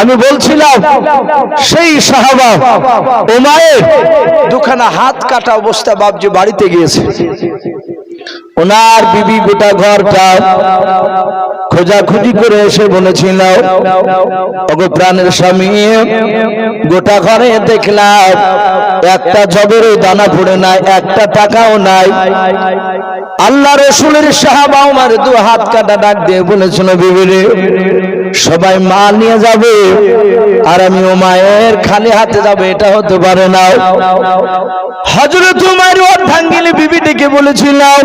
আমি বলছিলাম, সেই সাহাবা ওমায়ের দুখানা হাত কাটা অবস্থা বাবজি বাড়িতে গিয়েছে। ওনার বিবি গোটা ঘরটা খোঁজাখুঁজি করে এসে বলেছিল ওগো প্রাণের স্বামী, গোটা ঘরে দেখলাম, একটা জবেরও দানা পড়ে নাই, একটা টাকাও নাই। আল্লাহ রসুলের সাহাবা আমার দু হাত কাটা ডাক দিয়ে বলেছিল বিবিরে সবাই মাল নিয়ে যাবে আর আমি ও মায়ের খালি হাতে যাবে, এটা হতে পারে না। হজরত উমার অর্ধাঙ্গিনী বিবি ডেকে বলেছিলাম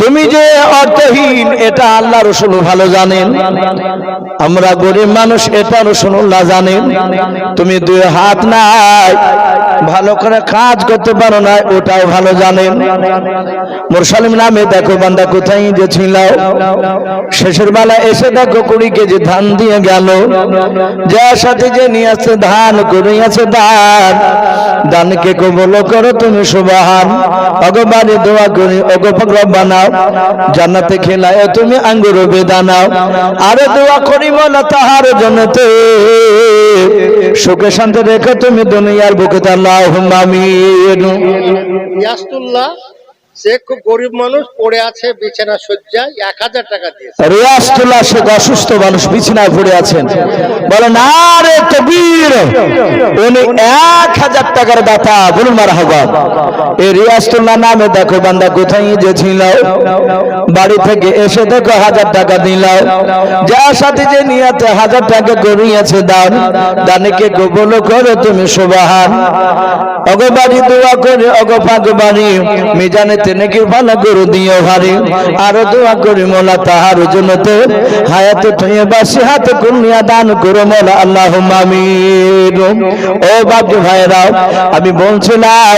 তুমি যে অর্থহীন, এটা আল্লাহ রসুল ভালো জানেন। আমরা গরিব মানুষ, এটা রসুল্লাহ জানেন। তুমি দুই হাত নাই, ভালো করে কাজ করতে পারো না ওটাও ভালো জানেন। মুরসালিম নামে, দেখো বান্দা, কোথায় যে ছিল শেষের বেলা এসে দেখো কুড়ি কেজি ধান দিয়ে গেল। যার সাথে যে নিয়ে আসছে ধান করে আছে ধান। দানকে কবল করো তুমি সুবাহান। অগবারে দোয়া করি অগপগ্র বানাও। জান্নাতে খেলায় তুমি আঙ্গুর বেদানাও। আরে দোয়া করি বলা তাহার জনতে সুখে শান্তি রেখে তুমি দুনিয়ার বুকে আল্লাহ আমিন। ইয়াস্তুল্লাহ। সে খুব গরিব মানুষ, পড়ে আছে, বিছানা শয্যায়, এক হাজার টাকা দিয়েছে। রিয়াজতুল্লাহ শেখ অসুস্থ মানুষ বিছানায় পড়ে আছেন। বলেন আরে তকবীর উনি এক হাজার টাকার দাতা, বলুন মার হবা এই রিয়াজতুল্লাহ নামে দেখো বান্দা, কোথায় যে ছিল? বাড়ি থেকে এসে দেখো হাজার টাকা দিল। যার সাথে যে নিয়াতে হাজার টাকা করিয়েছে দান, দানিকে কবল করে তুমি সুবাহান। অগবাড়ি দোয়া করে অগপাগ বাড়ি মিজানেতে নাকি ভালো করে দিও ভারি? দোয়া করি মোলা তাহার জন্যতে। বাসি দান করো মোলা আল্লাহ মামির ও বাবজি ভাইরাও আমি বলছিলাম,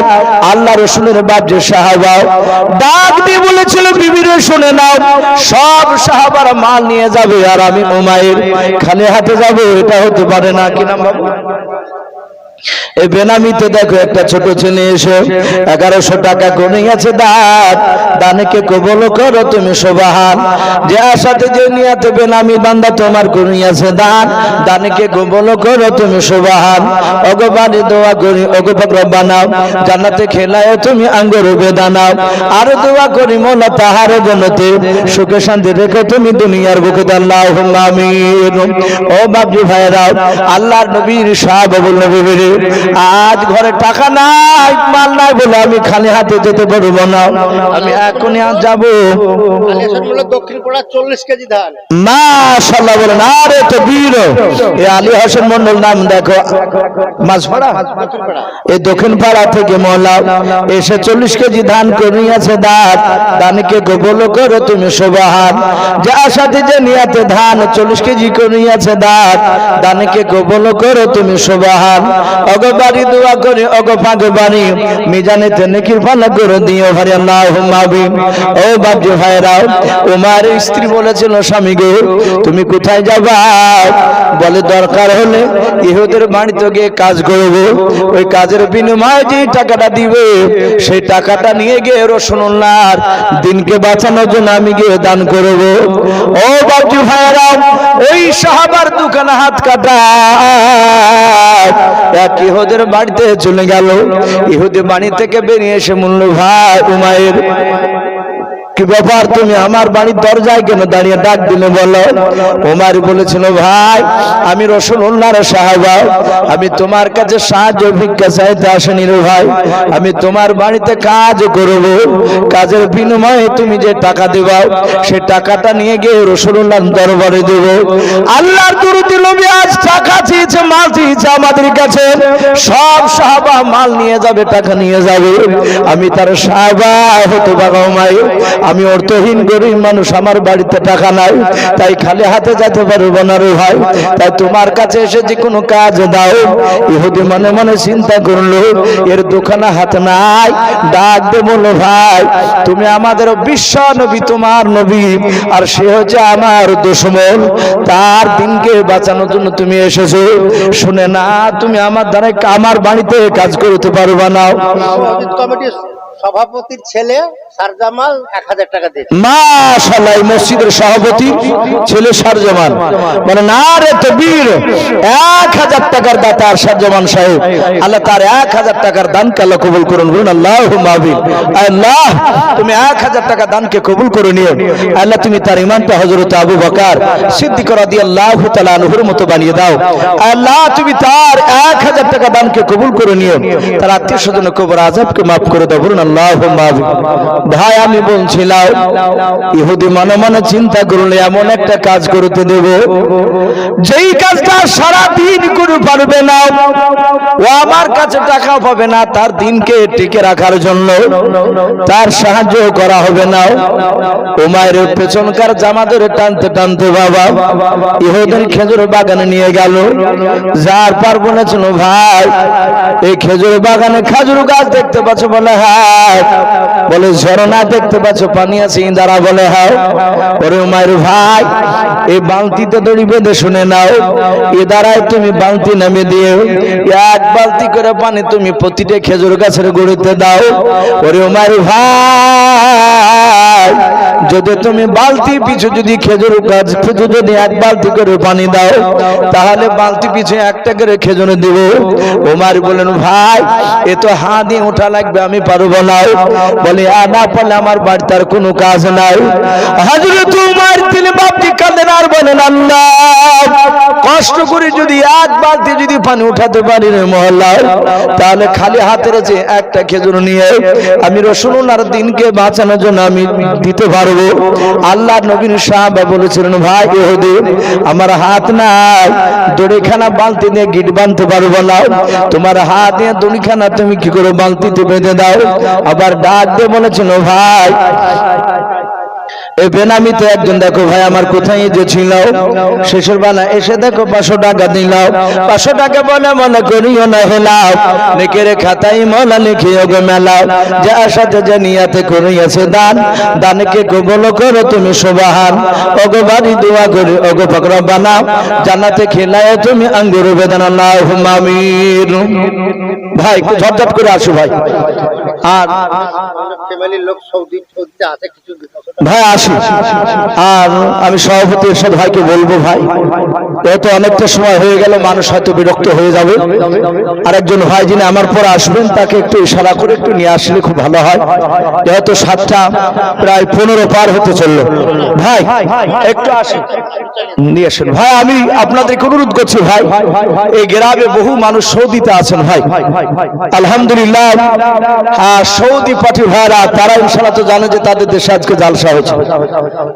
আল্লাহ রসুলের সাহাবাও ডাক দিয়ে বলেছিল, বিবির শুনে নাও, সব সাহাবারা মাল নিয়ে যাবে আর আমি উমায়ের খালি হাতে যাব, এটা হতে পারে না কিনা বাবু? এই বেনামিতে দেখো একটা ছোট ছেলে এসে এগারোশো টাকা কমে গেছে দান। দানকে কবল করো তুমি সোবাহান। যে আশাতে যে নিয়াতে বেনামি বান্দা তোমার করিয়াছে দান। দানকে কবল করো তুমি সোবাহান। অগবানি দোয়া করি অগপগ্র বানাও জান্নাতে খেলায় তুমি আঙ্গুর বেদানাও আর দোয়া করি মোলা তাহার জনতে সুখে শান্তি রেখে তুমি দুনিয়ার বুকে আল্লাহ আমিন। ও বাবজি ভাইরাও আল্লাহর নবীর সাহাব বলল বিবিরে আজ ঘরে টাকা নাই মাল নাই বলে আমি খালি হাতে যেতে পারব না। আমি এখনই আজ যাব। দক্ষিণ পড়া চল্লিশ কেজি ধান। মাশাল্লাহ বলেন আরে তো বীর। এ আলী হাসান মন্ডল নাম দেখো। মাঝপাড়া এই দক্ষিণ পাড়া থেকে মহলা। এসে চল্লিশ কেজি ধান করিয়াছে দাঁত। দানকে গোবল করো তুমি সাথে যে নিয়াতে ধান চল্লিশ কেজি করিয়াছে দাঁত। দানকে গোবল করো তুমি সোবাহান অগবাড়ি দোয়া করে, অগ ফাঁকে বাড়ি। মিজানেতে নেকির ফালা করে দিও ভারি আল্লাহ মাবি ও বাবজি ভাইরাও উমার স্ত্রী বলেছিল, স্বামী গো, তুমি কোথায় যাবা? বলে, দরকার হলে ইহুদের বাড়িতে গিয়ে কাজ করব। ওই কাজের বিনিময়ে যে টাকাটা দিবে, সেই টাকাটা নিয়ে গিয়ে রসুল্লাহর দিনকে বাঁচানোর জন্য আমি গিয়ে দান করব। ও বাবজি ভাইরা ওই সাহাবার দোকানে হাত কাটা। এক ইহুদের বাড়িতে চলে গেল। ইহুদি বাড়ি থেকে বেরিয়ে এসে মূল্য ভাই উমায়ের কি ব্যাপার? তুমি আমার বাড়ির দরজায় কেন দাঁড়িয়ে ডাক দিলে বলো? ওমার বলেছিল, ভাই, আমি রসুল্লাহর সাহাবা। আমি তোমার কাছে সাহায্য ভিক্ষা চাইতে আসেনি রে ভাই। আমি তোমার বাড়িতে কাজ করব। কাজের বিনিময়ে তুমি যে টাকা দেবাও সে টাকাটা নিয়ে গিয়ে রসুল্লাহর দরবারে দেব। আল্লাহর দুরুদি নবী আজ টাকা চেয়েছে, মাল চেয়েছে আমাদের কাছে। সব সাহাবা মাল নিয়ে যাবে, টাকা নিয়ে যাবে। আমি তার সাহাবা হতে পারো মাই আমি অর্থহীন গরিব মানুষ, আমার বাড়িতে টাকা নাই, তাই খালি হাতে যেতে পারব না রে ভাই। তাই তোমার কাছে এসে যে কোনো কাজ দাও। ইহুদি মনে মনে চিন্তা করল, এর দোকানে হাত নাই, ডাক দে বলো ভাই, তুমি আমাদের বিশ্ব নবী, তোমার নবী, আর সে হচ্ছে আমার দুশ্মন। তার দিনকে বাঁচানোর জন্য তুমি এসেছ। শুনে না, তুমি আমার দ্বারা, আমার বাড়িতে কাজ করতে পারবা না। কমিটির সভাপতির ছেলে সারজামাল এক হাজার টাকা দিয়েছে। মাশাআল্লাহ, এই মসজিদের সভাপতি ছেলে সারজামান মানে না রে তকবীর এক হাজার টাকার দাতা আর সারজামান সাহেব। আল্লাহ তার এক হাজার টাকার দানকে আল্লাহ কবুল করুন। বলুন আল্লাহ আল্লাহ, তুমি এক হাজার টাকা দানকে কবুল করে নিও। আল্লাহ, তুমি তার ইমানটা হজরত আবু বকার সিদ্দিক রাদি আল্লাহ আনহুর মতো বানিয়ে দাও। আল্লাহ, তুমি তার এক হাজার টাকা দানকে কবুল করে নিও। তার আত্মীয় স্বজন কবর আজাবকে মাফ করে দাও। বলুন ভাই, আমি বলছিলাম, ইহুদি মনে মনে চিন্তা করলে এমন একটা কাজ করতে দেব, যেই কাজটা সারা দিন করে পারবে না, ও আমার কাছে টাকা পাবে না, তার দিনকে টিকে রাখার জন্য, তার সাহায্য করা হবে না। ও মায়ের পেছনকার জামা ধরে টানতে টানতে বাবা, ইহুদের খেজুর বাগানে নিয়ে গেল। যার পারব না ভাই, এই খেজুর বাগানে খাজুর গাছ দেখতে পাচ্ছ বলে হ্যাঁ বলে ঝরনা দেখতে পাচ্ছ, পানি আছে, ইন্দারা বলে হ্যাঁ ওরে মায়ের ভাই, এই বালতিতে দড়ি বেঁধে শুনে নাও। এ দ্বারাই তুমি বালতি নামে দিও। এক বালতি করে পানি তুমি প্রতিটা খেজুর গাছের গড়িতে দাও। ওরে মায়ের ভাই, যদি তুমি বালতি পিছু যদি খেজুর গাছ পিছু যদি এক বালতি করে পানি দাও, তাহলে বালতি পিছু একটা করে খেজুর দিব। ওমার বলেন ভাই, এ তো হা দিয়ে ওঠা লাগবে, আমি পারব না বলে আর না পারলে আমার বাড়িতে কোনো কাজ নাই। হাজরে তোমার তিনি বাপটি কাঁদেন আর বলেন, আল্লাহ, কষ্ট করে যদি এক বালতি যদি পানি উঠাতে পারি রে মহল্লায় তাহলে খালি হাতের যে একটা খেজুর নিয়ে আমি রসুনার দিনকে বাঁচানোর জন্য আমি দিতে পারব। আল্লাহ নবীন সাহাবা বলেছিলেন, ভাই ইহুদি, আমার হাত নাই দড়িখানা বালতি দিয়ে গিট বাঁধতে পারব না। তোমার হাত নিয়ে দড়িখানা তুমি কি করে বালতিতে বেঁধে দাও? আবার ডাক দিয়ে বলেছিল ভাই। এই বেনামিতে একজন, দেখো ভাই, আমার কোথায় যে ছিল? শেষের এসে দেখো, পাঁচশো টাকা দিলাও পাঁচশো টাকা বলে মনে করিও না হেলাও খাতাই লিখিও গো মেলাও। করিয়াছে দান, দানকে কবল করো তুমি সোবাহান। অগো বাড়ি দোয়া করে অগো বানাও। জানাতে খেলায় তুমি আঙ্গুর বেদন আল্লাহ মামির ভাই, ঝটঝট করে আসো, ভাই। আর ভাই আসি। আর আমি সভাপতি এরশাদ ভাইকে বলব ভাই এত অনেকটা সময় হয়ে গেল মানুষ হয়তো বিরক্ত হয়ে যাবে। আর একজন ভাই যিনি আমার পর আসবেন তাকে একটু ইশারা করে একটু নিয়ে আসলে খুব ভালো হয়। যেহেতু সাতটা প্রায় পনেরো পার হতে চলল। ভাই একটু আসেন নিয়ে আসেন। ভাই আমি আপনাদেরকে অনুরোধ করছি ভাই এই গ্রামে বহু মানুষ সৌদিতে আছেন ভাই। আলহামদুলিল্লাহ সৌদি পাঠি ভাইরা, তারা ইনশাল্লাহ তো জানে যে তাদের দেশে আজকে জালসা হয়েছে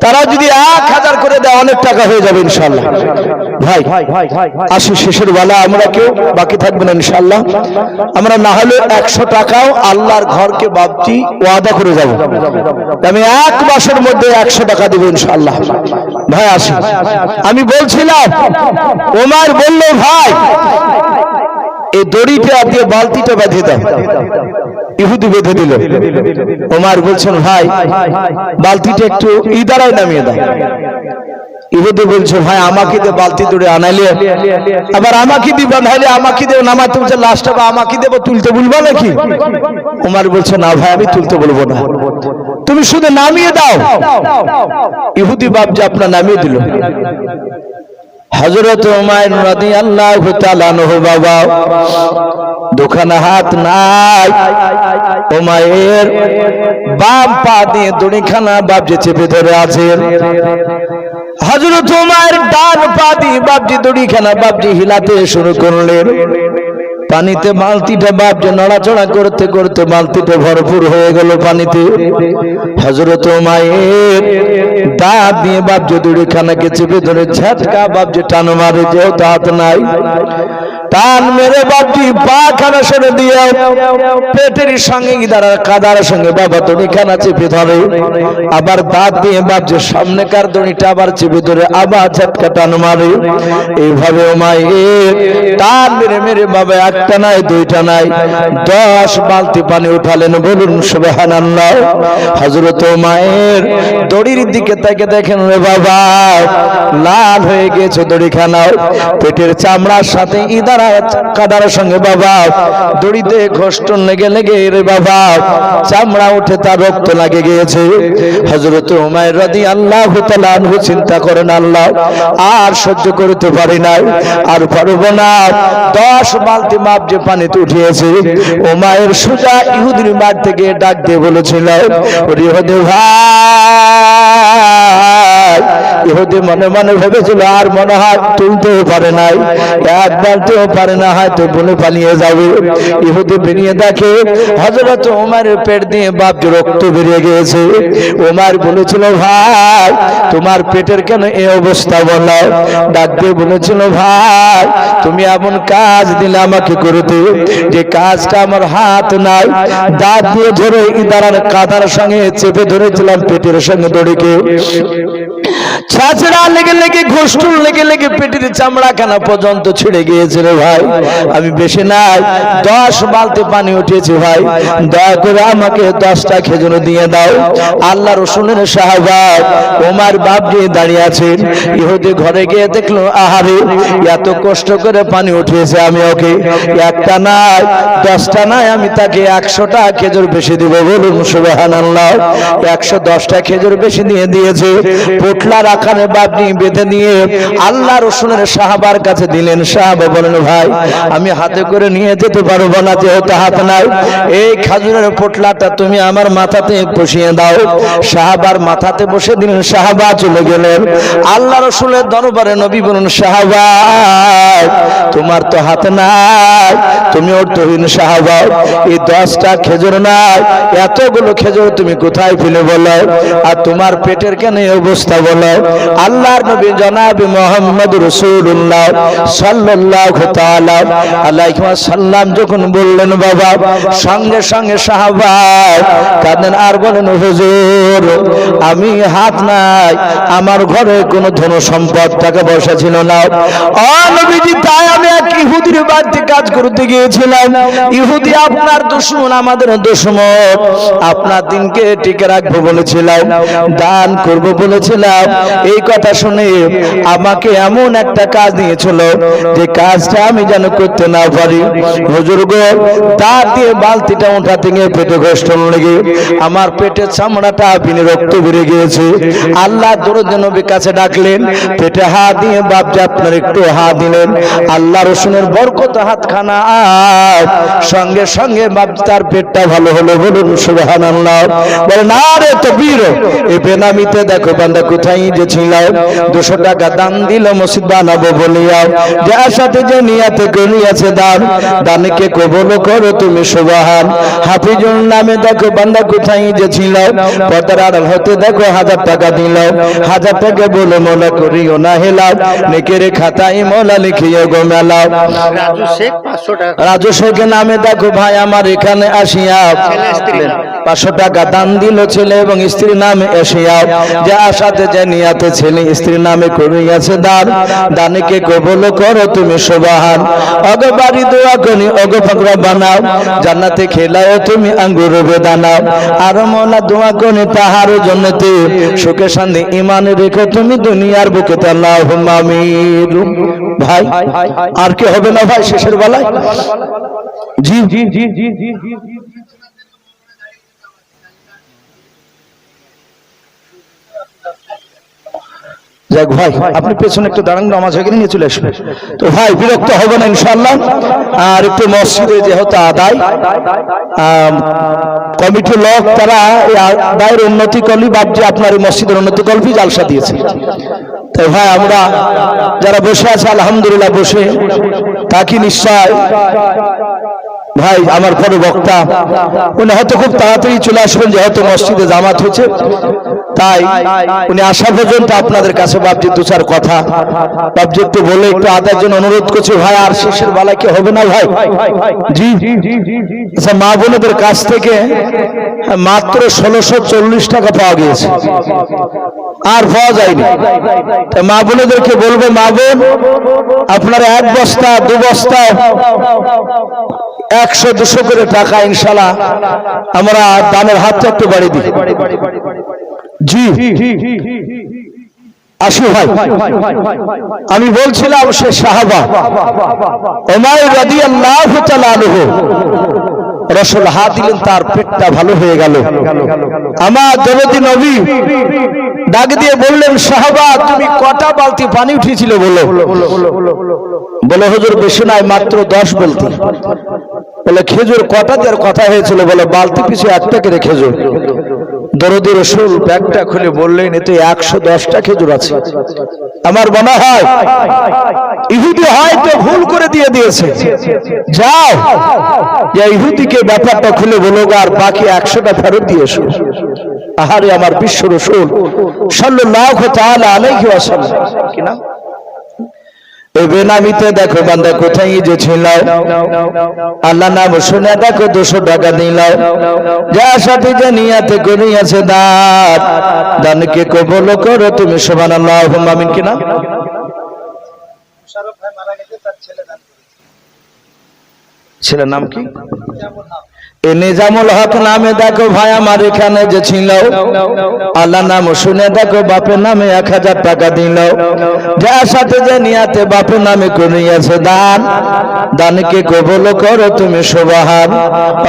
তারা যদি এক হাজার করে দেয়, অনেক টাকা হয়ে যাবে ইনশাল্লাহ ভাই, আসি শেষের বেলা, আমরা কেউ বাকি থাকবে না ইনশাল্লাহ আমরা না হলে একশো টাকাও আল্লাহর ঘরকে বাপটি ওয়াদা করে যাব। আমি এক মাসের মধ্যে একশো টাকা দেবো ইনশাল্লাহ ভাই, আসি। আমি বলছিলাম, ওমার বলল, ভাই এই দড়িটা দিয়ে বালতিটা বেঁধে দাও। ইহুদি বেঁধে দিল। ওমার বলছেন, ভাই, বালতিটা একটু ইদারায় নামিয়ে দাও। ইহুদি বলছে, ভাই, আমাকে দিয়ে বালতি দূরে আনাইলে, আবার আমাকে দিয়ে বানাইলে আমাকে দিয়ে নামাতে তুলছে লাস্টটা বা আমাকে দেবো, তুলতে বলব নাকি? ওমার বলছে, না ভাই, আমি তুলতে বলব না। তুমি শুধু নামিয়ে দাও। ইহুদি বাপ যে আপনার নামিয়ে দিল। হজরত উমায় নদী আল্লাহ তালানহ বাবা দোকানে হাত নাই। উমায়ের বাম পা দিয়ে দুড়িখানা বাবজি চেপে ধরে আছেন হজরত উমায়ের ডান পা দিয়ে বাবজি দুড়িখানা বাবজি হিলাতে শুরু করলেন। পানিতে বালতিটা বাপজি নড়াচড়া করতে করতে বালতিটা ভরপুর হয়ে গেল পানিতে। হজরত মায়ের দাঁত দিয়ে বাপজি দড়িখানাকে চেপে ধরে ঝাটকা বাপজি টান মারে যেহেতু হাত নাই। টান মেরে বাপজি পা খানা সরে দিয়ে পেটের সঙ্গে ইদারা কাদার সঙ্গে বাবা দড়িখানা চেপে ধরে। আবার দাঁত দিয়ে বাপজি সামনেকার দড়িটা আবার চেপে ধরে আবার ঝাটকা টান মারে। এইভাবে মায়ের টান মেরে মেরে বাবা এক একটা নাই, দুইটা নাই। দশ বালতি পানি উঠালেন, বলুন সুবাহান আল্লাহ হজরত মায়ের দড়ির দিকে তাকে দেখেন রে বাবা, লাল হয়ে গেছে দড়িখানাও। পেটের চামড়ার সাথে ইদারা কাদার সঙ্গে, বাবা, দড়িতে ঘষ্টন লেগে লেগে, রে বাবা, চামড়া উঠে তার রক্ত লাগে গিয়েছে। হজরত উমায়ের রাদি আল্লাহ আনহু চিন্তা করেন, আল্লাহ, আর সহ্য করতে পারি নাই, আর পারব না। দশ বালতি মাপ যে পানিতে উঠিয়েছে ও মায়ের সোজা ইহুদির মাঠ থেকে ডাক দিয়ে বলেছিল ওরে ভাই ইহুদি মনে মনে ভেবেছিল, আর মনে হয় তুলতেও পারে নাই। এক পারে না, হয়তো পালিয়ে যাবে। ইহুদি বেরিয়ে দেখে হজরত ওমারের পেট দিয়ে বাপ রক্ত বেরিয়ে গিয়েছে। ওমার বলেছিল, ভাই, তোমার পেটের কেন এই অবস্থা ডাক দিয়ে বলেছিল, ভাই, তুমি এমন কাজ দিলে আমাকে করতে। যে কাজটা আমার হাত নাই, দাঁত দিয়ে ধরে ইদারার কাদার সঙ্গে চেপে ধরেছিলাম পেটের সঙ্গে দড়িকে। ছাছড়া লেগে লেগে ঘোষ্টুল লেগে লেগে পেটের চামড়া খানা পর্যন্ত ছিঁড়ে গিয়েছে রে ভাই। আমি বেশি নাই, দশ বালতি পানি উঠিয়েছি ভাই। দয়া করে আমাকে দশটা খেজুর দিয়ে দাও। আল্লাহ রসুনের সাহাবাব ওমার বাপ দিয়ে দাঁড়িয়ে আছেন। ইহুদি ঘরে গিয়ে দেখল, আহারে, এত কষ্ট করে পানি উঠিয়েছে আমি ওকে। একটা নাই, দশটা নাই, আমি তাকে একশোটা খেজুর বেশি দিব বলুন সুবাহান আল্লাহ একশো দশটা খেজুর বেশি দিয়ে দিয়েছে। পোটলার আকারে বাপনি বেঁধে নিয়ে আল্লাহ রসুনের সাহাবার কাছে দিলেন, সাহাবা বলেন, ভাই, আমি হাতে করে নিয়ে যেতে পারব না, যেহেতু হাত নাই। এই খাজুরের পোটলাটা তুমি আমার মাথাতে বসিয়ে দাও। সাহাবার মাথাতে বসে দিলেন, সাহাবা চলে গেলেন। আল্লাহ রসুলের দরবারে নবী বলুন সাহাবা, তোমার তো হাত নাই, তুমি অর্থহীন সাহাবা। এই দশটা খেজুর নাই, এতগুলো খেজুর তুমি কোথায় ফেলে বলো? আর তোমার পেটের কেন অবস্থা বলো? আল্লাহর নবী জনাবি মোহাম্মদ রসুল্লাহ আলাইহি সাল্লাম যখন বললেন, বাবা, সঙ্গে সঙ্গে সাহাবা কাঁদেন আর বলেন, হুজুর, আমি হাত নাই, আমার ঘরে কোনো ধন সম্পদ টাকা পয়সা ছিল না। ও নবীজি, তাই আমি এক ইহুদির বাড়িতে কাজ করতে গিয়েছিলাম। ইহুদি, আপনার দুশ্মন আমাদের দুশ্মন। আপনার দিনকে টিকে রাখব, বলেছিলাম। দান করব, বলেছিলাম। এই কথা শুনে আমাকে এমন একটা কাজ দিয়েছিল যে কাজটা আমি যেন করতে না পারি। হুজুর গো দিয়ে বালতিটা উঠাতে গিয়ে পেটে কষ্ট লেগে আমার পেটের চামড়াটা বিনে রক্ত বেড়ে গিয়েছে। আল্লাহ দরদ নবীর কাছে ডাকলেন, পেটে হাত দিয়ে বাপজি আপনার একটু হাত দিলেন। আল্লাহ রসুনের বরকত হাত খানা সঙ্গে সঙ্গে বাপ তার পেটটা ভালো হলো বলুন সুবহান আল্লাহ বলে, না রে তো বীর এই বেনামিতে দেখো বান্দা কোথায় যে ছিল দুশো টাকা দান দিল মসজিদ বানাবো বলিয়া যার সাথে যে নিয়াতে করিয়াছে দান দানকে কবল করো তুমি সুবহান। হাফিজুর নামে দেখো বান্দা কোথায় যে ছিল পদার আড়াল হতে দেখো হাজার টাকা দিল। হাজার টাকা বলে মোলা করিও না হেলাও নেকের খাতায় মোলা লিখিও গো মেলাও রাজু শেখ নামে দেখো ভাই আমার এখানে আসিয়া। পাঁচশো টাকা দান দিল ছেলে এবং স্ত্রীর নামে এসিয়া যে আশাতে যে নিয়াতে ছেলে স্ত্রীর নামে করিয়াছে দান। দানিকে কবল করো তুমি সোবাহান। অগ বাড়ি দোয়া করি, অগ ফাকরা বানাও। জান্নাতে খেলাও তুমি আঙ্গুর বেদানাও আর মোলা দোয়া করি তাহার জন্যতে। সুখে শান্তি ইমান রেখো তুমি দুনিয়ার বুকে তাল্লাহ আমির ভাই, আর কি হবে না ভাই শেষের বেলায়? জি জি জি জি জি জি। যাক ভাই আপনি পেছনে একটু দাঁড়ান নামাজ হয়ে গেলে নিয়ে চলে আসবেন। তো ভাই বিরক্ত হবে না ইনশাআল্লাহ। আর একটু মসজিদে যেহেতু আদায় আম, কমিটির লোক তারা আদায়ের উন্নতি করলি বাদ আপনার এই মসজিদের উন্নতি কল্পই জালসা দিয়েছে। তো ভাই আমরা যারা বসে আছে আলহামদুলিল্লাহ বসে তাকে নিশ্চয়? ভাই, আমার পরে বক্তা। উনি হয়তো খুব তাড়াতাড়ি চলে আসবেন যেহেতু মসজিদে জামাত হয়েছে। তাই উনি আসা পর্যন্ত আপনাদের কাছে বাপজি দু চার কথা। বাপজি একটু বলে, একটু আদার জন্য অনুরোধ করছি, ভাই, আর শেষের বেলায় কি হবে না, ভাই? জি। আচ্ছা মা বোনেদের কাছ থেকে মাত্র ষোলোশো চল্লিশ টাকা পাওয়া গিয়েছে। আর পাওয়া যায়নি। তা মা বোনেদেরকে বলব, মা বোন, আপনারা এক বস্তা, দু বস্তা একশো, দুশো করে টাকা ইনশাল্লাহ আমরা দানের হাতটা একটু বাড়ি দিই। জি। আসি ভাই। আমি বলছিলাম সে সাহাবা ওমায় রাদি আল্লাহ রসুল হাত দিলেন, তার পেটটা ভালো হয়ে গেল। আমার দেবতী নবী ডাক দিয়ে বললেন, সাহাবা, তুমি কটা বালতি পানি উঠিয়েছিলে বলো? বলে, হুজুর, বেশি নাই মাত্র দশ বলতি। বলে, খেজুর কটা দেওয়ার কথা হয়েছিল? বলে, বালতি পিছু একটা করে খেজুর। দরদি রসুল ব্যাগটা খুলে বললেন, এতে একশো দশটা খেজুর আছে। আমার মনে হয়, ইহুদি হয়তো ভুল করে দিয়ে দিয়েছে। যাও ইহুদিকে ব্যাপারটা খুলে বলো আর বাকি একশোটা ফেরত দিয়ে এসো। আহারে আমার বিশ্ব রসুল তাআলা আলাইহি ওয়াসাল্লাম। কি এই বেনামিতে দেখো বান্দা কোথায় যে ছিল আল্লাহ নাম শুনে দেখো দুশো টাকা দিল যা সাথে যে নিয়াতে করিয়াছে দান দানকে কবল করো তুমি সমান আল্লাহ আমিন কিনা? ছেলের নাম কি? নিজামুল হক নামে দেখো ভাই আমার এখানে যে ছিল। আল্লাহ নাম শুনে দেখো বাপের নামে এক হাজার টাকা দিল। যার সাথে যে নিয়াতে বাপের নামে করিয়াছে দান। দানকে কবল করো তুমি সোবাহান।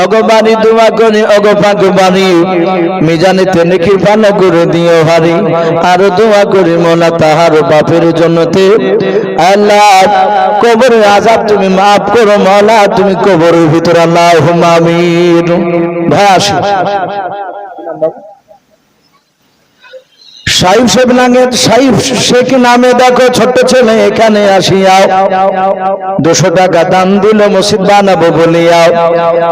অগবাণী দোয়া করি অগপাগবাণী মিজানিতে নেকি ভালো করে দিও হারি। আর দোয়া করি মোলা তাহার বাপের জন্যতে। আল্লাহ কবরের আজাব তুমি মাফ করো মলা তুমি কবরের ভিতরে। আল্লাহ আমিন। ভাই আসি। সাহিব শেখ নামে সাহিব শেখ নামে দেখো ছোট্ট ছেলে, এখানে আসিয়াও। দুশো টাকা দান দিল মসজিদ বানাবো বলিয়াও।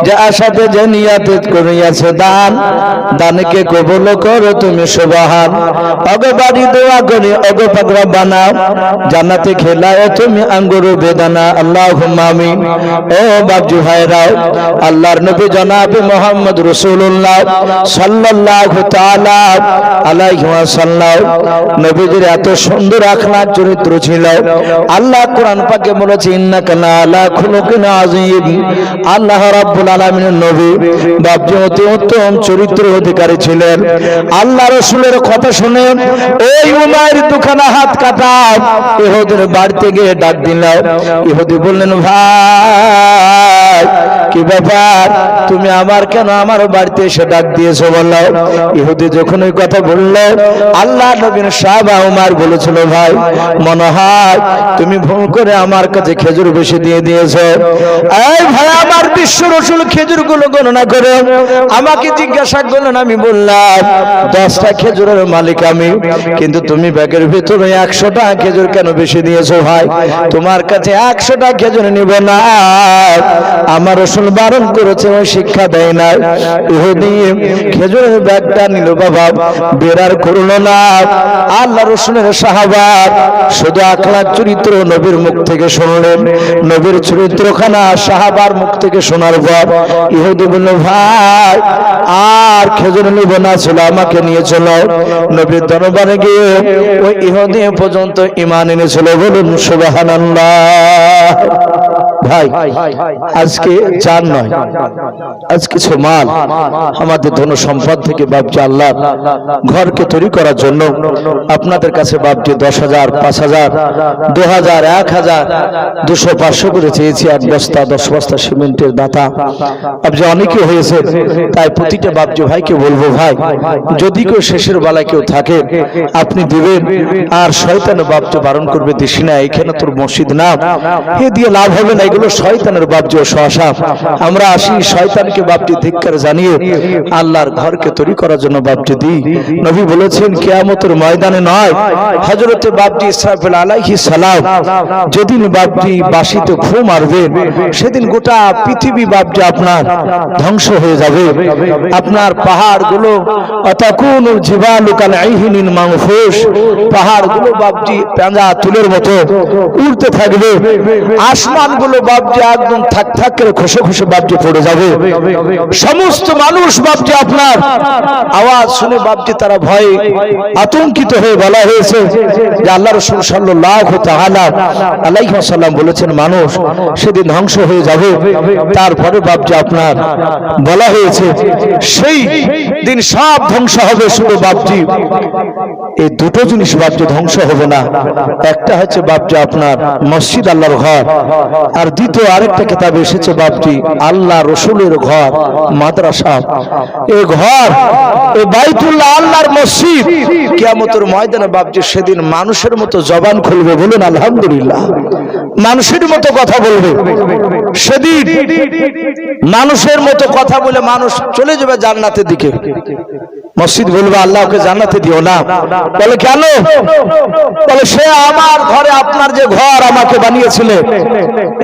যে আশাতে যে নিয়াতে করিয়াছে দান, দানকে কবল করো তুমি সুবাহান। অগ বাড়ি দোয়া করি, অগ পাগড়া বানাও। খেলায় তুমি আঙ্গুর বেদানা আল্লাহ আমি ও বাবজু ভাইরাও, আল্লাহর নবী জনাবে মোহাম্মদ রসুল্লাহ সাল্লাল্লাহু তাআলা আলাইহি ওয়াসাল্লাম নবীজির এত সুন্দর আখলাক চরিত্র ছিল। আল্লাহ কোরআন পাকে বলেছে, ইন্নাকা লাআলা খুলুকিন আযীম। আল্লাহ রাব্বুল আলামিনের নবী বাপজি অতি উত্তম চরিত্রের অধিকারী ছিলেন। আল্লাহ রাসূলের কথা শুনে ওই উমায়ের দুখানা হাত কাটা, ইহুদের বাড়িতে গিয়ে ডাক দিল। ইহুদি বললেন, ভাই, কি ব্যাপার? তুমি আমার কেন আমার বাড়িতে এসে ডাক দিয়েছ বলল ইহুদি যখন ওই কথা বলল আল্লাহ নবীন সাহাবা উমার বলেছিল, ভাই, মনে হয় তুমি ভুল করে আমার কাছে খেজুর বেশি দিয়ে দিয়েছ। এই ভাই, আমার বিশ্ব রসুল খেজুরগুলো গণনা করে আমাকে জিজ্ঞাসা করলেন, আমি বললাম, দশটা খেজুরের মালিক আমি, কিন্তু তুমি ব্যাগের ভিতরে একশোটা খেজুর কেন বেশি দিয়েছ ভাই? তোমার কাছে একশোটা খেজুর নিব না। আমার রসুল বারণ করেছে, ওই শিক্ষা দেয় না খেজুরের ব্যাগটা নিল বাবা বেরার করল না আল্লাহ রসুলের সাহাবার শুধু আখলাক চরিত্র নবীর মুখ থেকে শুনলেন। নবীর চরিত্রখানা সাহাবার মুখ থেকে শোনার পর, ইহুদি বলল, ভাই, আর খেজুর নিব না ছিল, আমাকে নিয়ে চলো। নবীর দরবারে গিয়ে ওই ইহুদি পর্যন্ত ইমান এনেছিল। বলুন, সুবহানাল্লাহ। ভাই আজকে চার নয় আজ কিছু মাল আমাদের ধন সম্পদ থেকে বাপজি আল্লাহ ঘরকে তৈরি করার জন্য আপনাদের কাছে বাপজি দশ হাজার পাঁচ হাজার দু হাজার এক হাজার দুশো পাঁচশো করে চেয়েছি এক বস্তা দশ বস্তা সিমেন্টের দাতা বাপজি অনেকে হয়েছে তাই প্রতিটা বাপজি ভাইকে বলব ভাই যদি কেউ শেষের বেলায় কেউ থাকে আপনি দিবেন আর শয়তান বাপজি বারণ করবে দিস না এখানে তোর মসজিদ না। এ দিয়ে লাভ হবে না এগুলো শয়তানের ও শশা আমরা আসি শয়তানকে বাপটি ধিক্কার জানিয়ে, আল্লাহর ঘরকে তৈরি করার জন্য বাপটি দিই। নবী বলেছেন, কেয়ামতের ময়দানে নয় হজরতে বাপটি ইসরাফিল আলাইহি সালাম যেদিন বাপটি বাসিতে ফু মারবেন সেদিন গোটা পৃথিবী বাপটি আপনার ধ্বংস হয়ে যাবে। আপনার পাহাড়গুলো, অতাকুন জিবালুকাল আইহিনিন মাংফুস পাহাড়গুলো বাপটি পেঁজা তুলের মতো উড়তে থাকবে। আসমানগুলো বাপটি একদম থাক থাক করে খসে খসে বাপটি পড়ে যাবে। সমস্ত মানুষ বাপটি আপনার। আওয়াজ শুনে বাপটি তারা ভয়ে আতঙ্কিত হয়ে বলা হয়েছে যে আল্লাহ রসুল সাল্লাল্লাহু তাআলা আলাইহি ওয়াসাল্লাম বলেছেন, মানুষ সেদিন ধ্বংস হয়ে যাবে। তারপরে বাপটি আপনার বলা হয়েছে, সেই দিন সব ধ্বংস হবে। শুধু বাপটি এই দুটো জিনিস বাপটি ধ্বংস হবে না। একটা হচ্ছে বাপটি আপনার মসজিদ আল্লাহর ঘর, আর দ্বিতীয় আরেকটা কিতাব এসেছে বাপটি, আল্লাহ রসুলের ঘর, মাদ্রাসা। এই ঘর এই বাইতুল্লাহ আল্লাহর মসজিদ। কিয়ামতের ময়দানে বাপটি সেদিন মানুষের মতো জবান খুলবে বলুন, আলহামদুলিল্লাহ। মানুষের মতো কথা বলবে। সেদিন মানুষের মতো কথা বলে মানুষ চলে যাবে জান্নাতের দিকে। মসজিদ বলবে আল্লাহ ওকে জানাতে দিও না। বলে, কেন? বলে, সে আমার ঘরে আপনার যে ঘর আমাকে বানিয়েছিল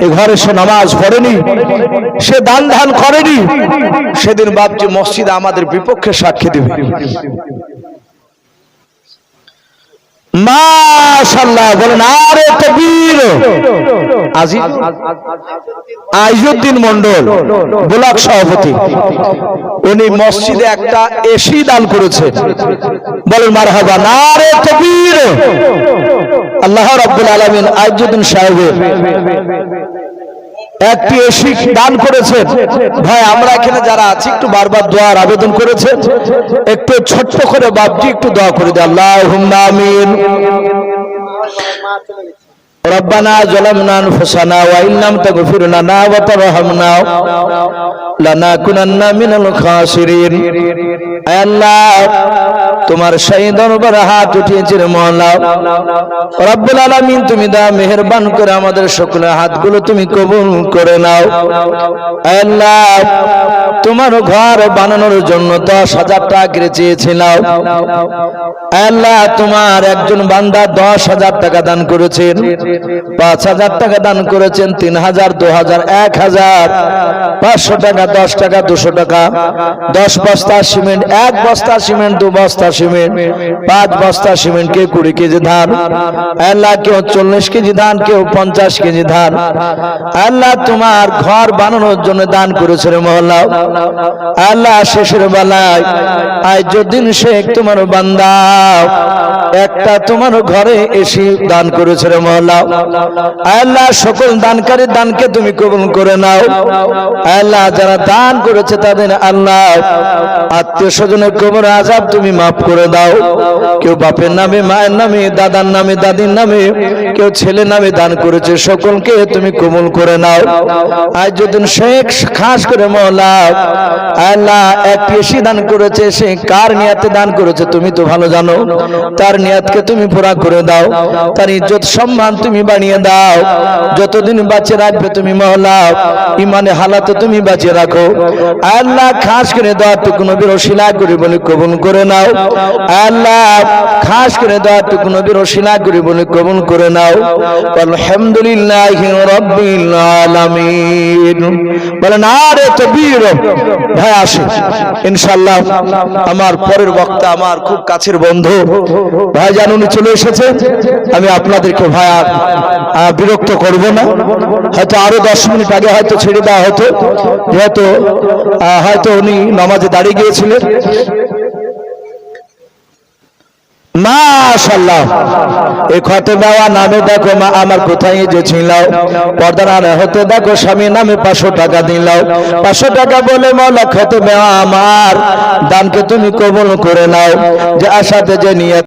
এই ঘরে সে নামাজ পড়েনি, সে দান ধান করেনি। সেদিন বাপজি মসজিদ আমাদের বিপক্ষে সাক্ষী দেবে। মাশাল্লাহ বলেন, আরে তকবীর আইজুদ্দিন মন্ডল ব্লক সভাপতি। উনি মসজিদে একটা এসি দান করেছে। বলেন, মারহাবা নারে তকবীর আল্লাহ রাব্বুল আলামিন আইজুদ্দিন সাহেবের একটি এসি দান করেছেন। ভাই, আমরা এখানে যারা আছি, একটু বারবার দোয়ার আবেদন করেছে একটু ছোট্ট করে বাপজি একটু দোয়া করে দেয় আল্লাহ আমিন। ربنا ظلمنا انفسنا وان لم تغفر لنا وترحمنا لنكونن من الخاسرين اے আল্লাহ তোমার সেই দরবারে হাত উঠিয়েছে রে মওলা রব্বুল আলামিন তুমি দা মেহেরবান করে আমাদের সকলের হাতগুলো তুমি কবুল করে নাও আয় আল্লাহ তোমার ঘর বানানোর জন্য দশ হাজার টাকা করে চেয়েছিলাম আয় আল্লাহ তোমার একজন বান্দা দশ হাজার টাকা দান করেছেন পাঁচ হাজার টাকা দান করেছেন, তিন হাজার, দু হাজার, এক হাজার, পাঁচশো টাকা, দশ টাকা, দুশো টাকা, দশ বস্তা সিমেন্ট, এক বস্তা সিমেন্ট, দু বস্তা সিমেন্ট, পাঁচ বস্তা সিমেন্ট, কে কুড়ি কেজি ধান? আল্লাহ কেউ চল্লিশ কেজি ধান, কেউ পঞ্চাশ কেজি ধান। আল্লাহ তোমার ঘর বানানোর জন্য দান করেছে রে মহল্লা। আল্লাহ শেষের বেলায় আইজুদ্দিন শেখ তোমার বান্দা, একটা তোমার ঘরে এসে দান করেছে রে মহল্লা। আল্লাহ সকল দানকারী দানকে তুমি কবুল করে নাও। আল্লাহ যারা দান করেছে তাদের আল্লাহ আত্মীয় স্বজনের কবর আজাব তুমি মাফ করে দাও। কেউ বাপের নামে, মায়ের নামে, দাদার নামে, দাদির নামে, কেউ ছেলে নামে দান করেছে, সকলকে তুমি কবুল করে নাও। আজ যদি শেখ খাস করে মহলা আল্লাহ এক পেশি দান করেছে, সে কার নিয়াতে দান করেছে তুমি তো ভালো জানো। তার নিয়াতকে তুমি পুরা করে দাও। তার ইজ্জত সম্মান তুমি বানিয়ে দাও। যতদিন বাঁচিয়ে রাখবে তুমি মহলা ইমানে হালাতে তুমি বাঁচিয়ে রাখো। আল্লাহ খাস করে দেওয়া টুকু নবীর ওসিলা করে বলে কবুল করে নাও। আল্লাহ খাস করে দেওয়া টুকু নবীর ওসিলা করে বলে কবুল করে নাও। আলহামদুলিল্লাহ রব্বিল আলামিন। বলেন, আরে তকবীর ভাই আসে। ইনশাআল্লাহ, আমার পরের বক্তা আমার খুব কাছের বন্ধু। ভাই জান উনি চলে এসেছে। আমি আপনাদেরকে ভাই বিরক্ত করব না। হয়তো আরও দশ মিনিট আগে হয়তো ছেড়ে দেওয়া হতো। যেহেতু হয়তো উনি নামাজে দাঁড়িয়ে গিয়েছিলেন। আমার, দানকে তুমি কবল করে নাও। যে আশাতে যে নিয়ে